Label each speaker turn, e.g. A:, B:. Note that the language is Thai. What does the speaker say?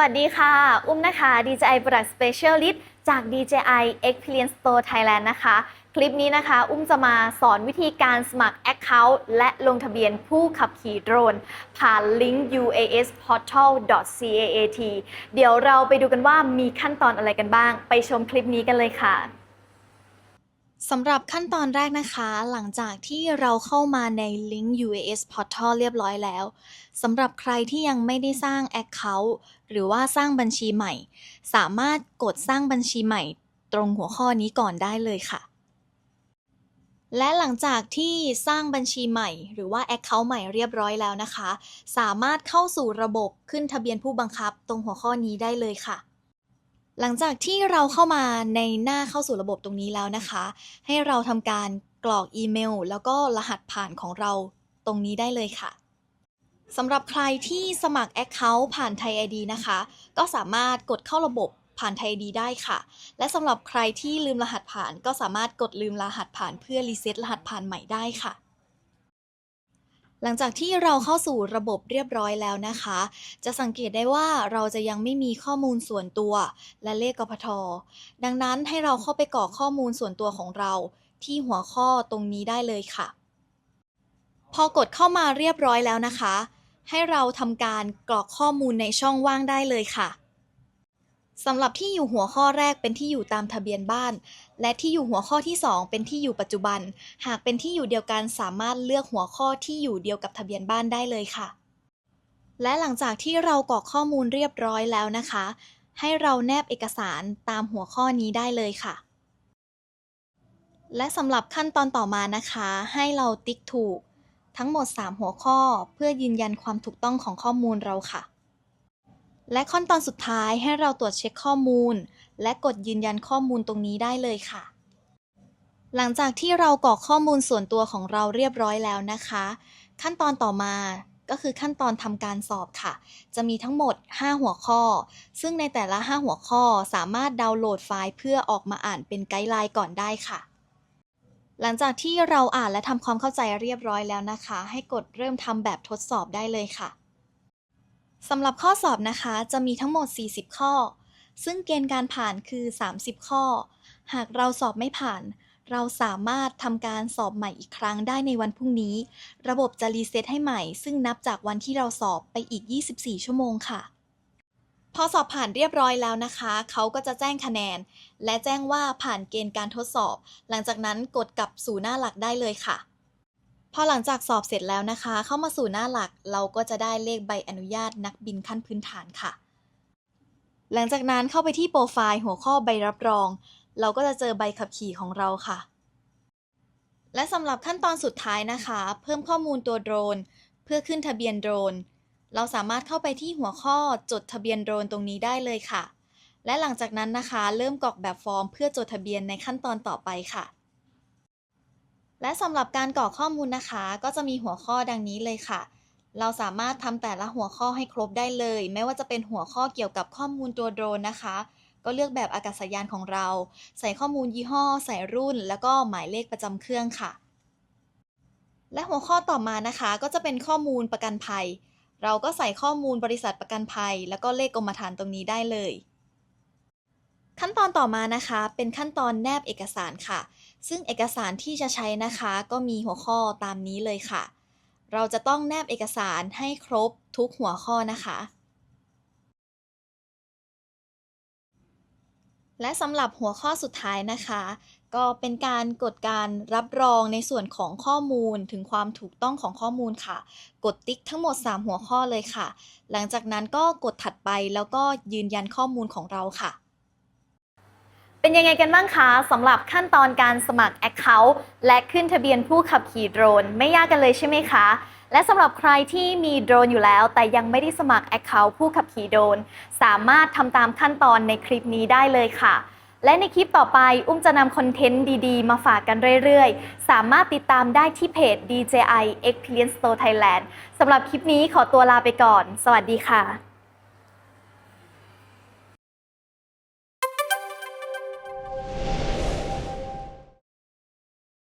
A: วัสดีค่ะ อุ้มนะคะ DJI Product Specialist จาก DJI Experience Store Thailand นะคะ คลิปนี้นะคะ อุ้มจะมาสอนวิธีการสมัคร Account และลงทะเบียนผู้ขับขี่โดรน ผ่านลิงก์ uasportal.caat เดี๋ยวเราไปดูกันว่ามีขั้นตอนอะไรกันบ้าง ไปชมคลิปนี้กันเลยค่ะ สำหรับขั้นตอนแรกนะคะ หลังจากที่เราเข้ามาในลิงก์ UAS Portal เรียบร้อยแล้วสำหรับใครที่ยังไม่ได้สร้าง Account หรือว่าสร้างบัญชีใหม่ สามารถกดสร้างบัญชีใหม่ ตรงหัวข้อนี้ก่อนได้เลยค่ะ และหลังจากที่สร้างบัญชีใหม่ หรือว่า Account ใหม่เรียบร้อยแล้วนะคะ สามารถเข้าสู่ระบบขึ้นทะเบียนผู้บังคับ ตรงหัวข้อนี้ได้เลยค่ะ หลังจากที่เราเข้ามาในหน้าเข้าสู่ระบบตรงนี้แล้วนะคะ ให้เราทำการกรอกอีเมล แล้วก็รหัสผ่านของเราตรงนี้ได้เลยค่ะสำหรับใครที่สมัคร Account ผ่านไทย ID นะคะ ก็สามารถกดเข้าระบบผ่านไทย ID ได้ค่ะ และสำหรับใครที่ลืมรหัสผ่าน ก็สามารถกดลืมรหัสผ่านเพื่อรีเซ็ตรหัสผ่านใหม่ได้ค่ะ หลังจากที่เราเข้าสู่ระบบเรียบร้อยแล้วนะคะ จะสังเกตได้ว่าเราจะยังไม่มีข้อมูลส่วนตัว และเลขกพท ดังนั้นให้เราเข้าไปกรอกข้อมูลส่วนตัวของเรา ที่หัวข้อตรงนี้ได้เลยค่ะ พอกดเข้ามาเรียบร้อยแล้วนะคะ ให้เราทำการกรอกข้อมูลในช่องว่างได้เลยค่ะ สำหรับที่อยู่หัวข้อแรกเป็นที่อยู่ตามทะเบียนบ้าน และที่อยู่หัวข้อที่ 2 เป็นที่อยู่ปัจจุบัน หากเป็นที่อยู่เดียวกันสามารถเลือกหัวข้อที่อยู่เดียวกับทะเบียนบ้านได้เลยค่ะ และหลังจากที่เรากรอกข้อมูลเรียบร้อยแล้วนะคะ ให้เราแนบเอกสารตามหัวข้อนี้ได้เลยค่ะ และสำหรับขั้นตอนต่อมานะคะ ให้เราติ๊กถูก ทั้งหมด 3 หัวข้อ เพื่อยืนยันความถูกต้องของข้อมูลเราค่ะ และขั้นตอนสุดท้ายให้เราตรวจเช็คข้อมูล และกดยืนยันข้อมูลตรงนี้ได้เลยค่ะ หลังจากที่เรากรอกข้อมูลส่วนตัวของเราเรียบร้อยแล้วนะคะ ขั้นตอนต่อมาก็คือขั้นตอนทำการสอบค่ะ จะมีทั้งหมด 5 หัวข้อ ซึ่งในแต่ละ 5 หัวข้อสามารถดาวน์โหลดไฟล์เพื่อออกมาอ่านเป็นไกด์ไลน์ก่อนได้ค่ะ หลังจากที่เราอ่านและทำความเข้าใจเรียบร้อยแล้วนะคะ ให้กดเริ่มทำแบบทดสอบได้เลยค่ะ สำหรับข้อสอบนะคะจะมีทั้งหมด 40 ข้อ ซึ่งเกณฑ์การผ่านคือ 30 ข้อ หากเราสอบไม่ผ่าน เราสามารถทำการสอบใหม่อีกครั้งได้ในวันพรุ่งนี้ ระบบจะรีเซ็ตให้ใหม่ ซึ่งนับจากวันที่เราสอบไปอีก 24 ชั่วโมงค่ะ พอสอบผ่านเรียบร้อยแล้วนะคะ เขาก็จะแจ้งคะแนน และแจ้งว่าผ่านเกณฑ์การทดสอบ หลังจากนั้นกดกลับสู่หน้าหลักได้เลยค่ะ พอหลังจากสอบเสร็จแล้วนะคะ เข้ามาสู่หน้าหลักเราก็จะได้เลขใบอนุญาตนักบินขั้นพื้นฐานค่ะ หลังจากนั้นเข้าไปที่โปรไฟล์หัวข้อใบรับรอง เราก็จะเจอใบขับขี่ของเราค่ะ และสำหรับขั้นตอนสุดท้ายนะคะ เพิ่มข้อมูลตัวโดรน เพื่อขึ้นทะเบียนโดรน เราสามารถเข้าไปที่หัวข้อจดทะเบียนโดรนตรงนี้ได้เลยค่ะ และหลังจากนั้นนะคะ เริ่มกรอกแบบฟอร์มเพื่อจดทะเบียนในขั้นตอนต่อไปค่ะ และสำหรับการกรอกข้อมูลนะคะ ก็จะมีหัวข้อดังนี้เลยค่ะ เราสามารถทำแต่ละหัวข้อให้ครบได้เลย ไม่ว่าจะเป็นหัวข้อเกี่ยวกับข้อมูลตัวโดรนนะคะ ก็เลือกแบบอากาศยานของเรา ใส่ข้อมูลยี่ห้อ ใส่รุ่น แล้วก็หมายเลขประจำเครื่องค่ะ และหัวข้อต่อมานะคะ ก็จะเป็นข้อมูลประกันภัย เราก็ใส่ข้อมูลบริษัทประกันภัย แล้วก็เลขกรมธรรม์ตรงนี้ได้เลย ขั้นตอนต่อมานะคะ เป็นขั้นตอนแนบเอกสารค่ะ ซึ่งเอกสารที่จะใช้นะคะ ก็มีหัวข้อตามนี้เลยค่ะ เราจะต้องแนบเอกสารให้ครบทุกหัวข้อนะคะ และสำหรับหัวข้อสุดท้ายนะคะ ก็เป็นการกดการรับรองในส่วนของข้อมูลถึงความถูกต้องของข้อมูลค่ะ กดติ๊กทั้งหมด 3 หัวข้อเลยค่ะ หลังจากนั้นก็กดถัดไปแล้วก็ยืนยันข้อมูลของเราค่ะ เป็นยังไงกันบ้างคะสำหรับขั้นตอนการสมัคร Account และขึ้นทะเบียนผู้ขับขี่โดรนไม่ยากกันเลยใช่ไหมคะ และสำหรับใครที่มีโดรนอยู่แล้ว แต่ยังไม่ได้สมัคร Account ผู้ขับขี่โดรนสามารถทำตามขั้นตอนในคลิปนี้ได้เลยค่ะและในคลิปต่อไป อุ้มจะนำคอนเทนต์ดี ๆ มาฝากกันเรื่อย ๆ สามารถติดตามได้ที่เพจ DJI Experience Store Thailand สำหรับคลิปนี้ขอตัวลาไปก่อน สวัสดีค่ะ